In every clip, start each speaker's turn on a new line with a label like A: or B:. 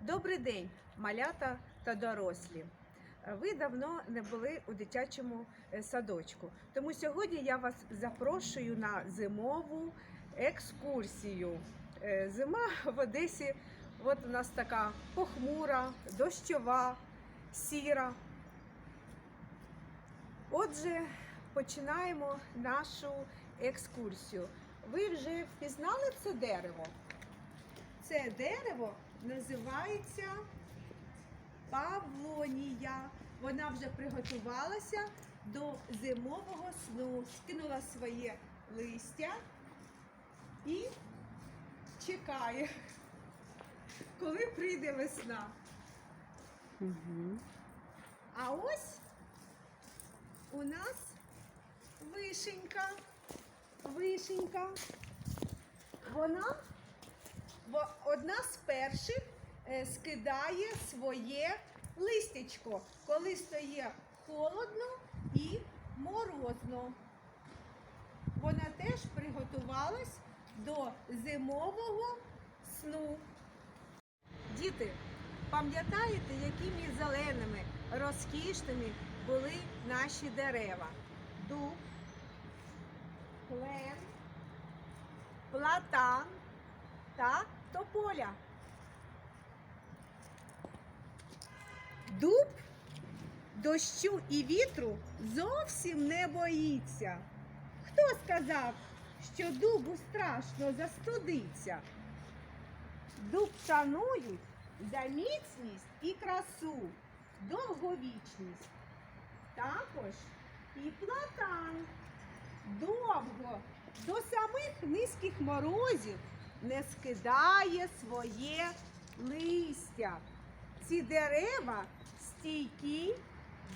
A: Добрий день, малята та дорослі. Ви давно не були у дитячому е, садочку, тому сьогодні я вас запрошую на зимову екскурсію. Е, Зима в Одесі, от у нас така похмура, дощова, сіра. Отже, починаємо нашу екскурсію. Ви вже впізнали це дерево? Це дерево називається Павлонія. Вона вже приготувалася до зимового сну, скинула своє листя і чекає, коли прийде весна. А ось у нас вишенька. Вишенька. Вона одна з перших е, скидає своє листячко, коли стає холодно і морозно. Вона теж приготувалась до зимового сну. Діти, пам'ятаєте, якими зеленими, розкішними були наші дерева? Дуб, клен, платан та тополя. Дуб дощу і вітру зовсім не боїться. Хто сказав, що дубу страшно застудиться? Дуб шанують за міцність і красу, довговічність. Також і платан довго до самих низьких морозів не скидає своє листя. Ці дерева стійкі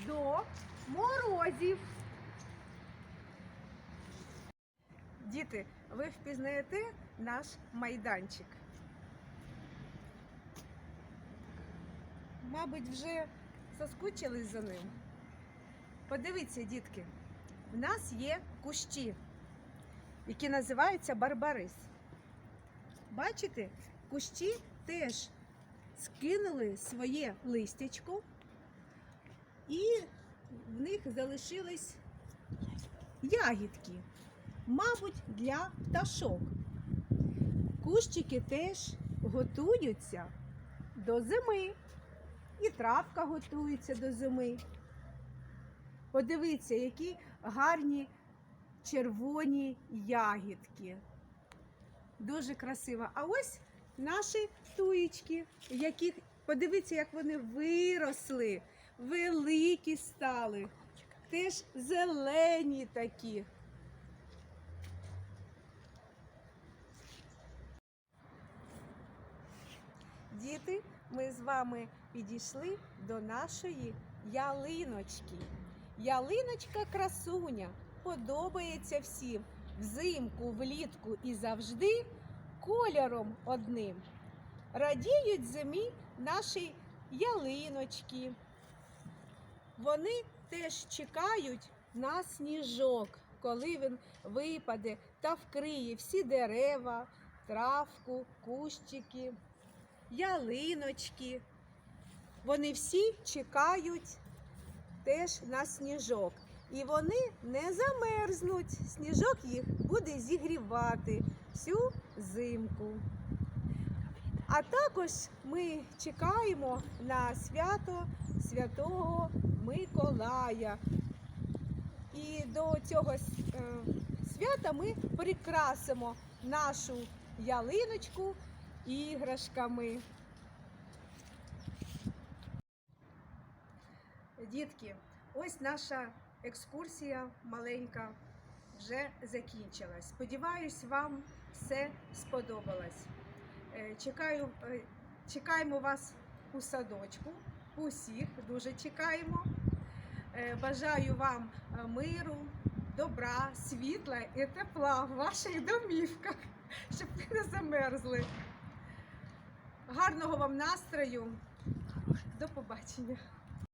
A: до морозів. Діти, ви впізнаєте наш майданчик? Мабуть, вже соскучились за ним. Подивіться, дітки, в нас є кущі, які називаються барбарис. Бачите, кущі теж скинули своє листячко, і в них залишились ягідки, мабуть, для пташок. Кущики теж готуються до зими, і травка готується до зими. Подивіться, які гарні червоні ягідки. Дуже красиво. А ось наші туєчки, яких подивіться, як вони виросли, великі стали. Теж зелені такі. Діти, ми з вами підійшли до нашої ялиночки. Ялиночка красуня подобається всім взимку, влітку і завжди кольором одним. Радіють зимі наші ялиночки. Вони теж чекають на сніжок, коли він випаде та вкриє всі дерева, травку, кущики, ялиночки. Вони всі чекають теж на сніжок. І вони не замерзнуть. Сніжок їх буде зігрівати всю зимку. А також ми чекаємо на свято Святого Миколая. І до цього е, свята ми прикрасимо нашу ялиночку іграшками. Дітки, ось наша екскурсія маленька вже закінчилась. Сподіваюсь, вам все сподобалось. Е, Чекаю, е, чекаємо вас у садочку. Усіх дуже чекаємо. Е, Бажаю вам е, миру, добра, світла і тепла в ваших домівках, щоб ви не замерзли. Гарного вам настрою. До побачення.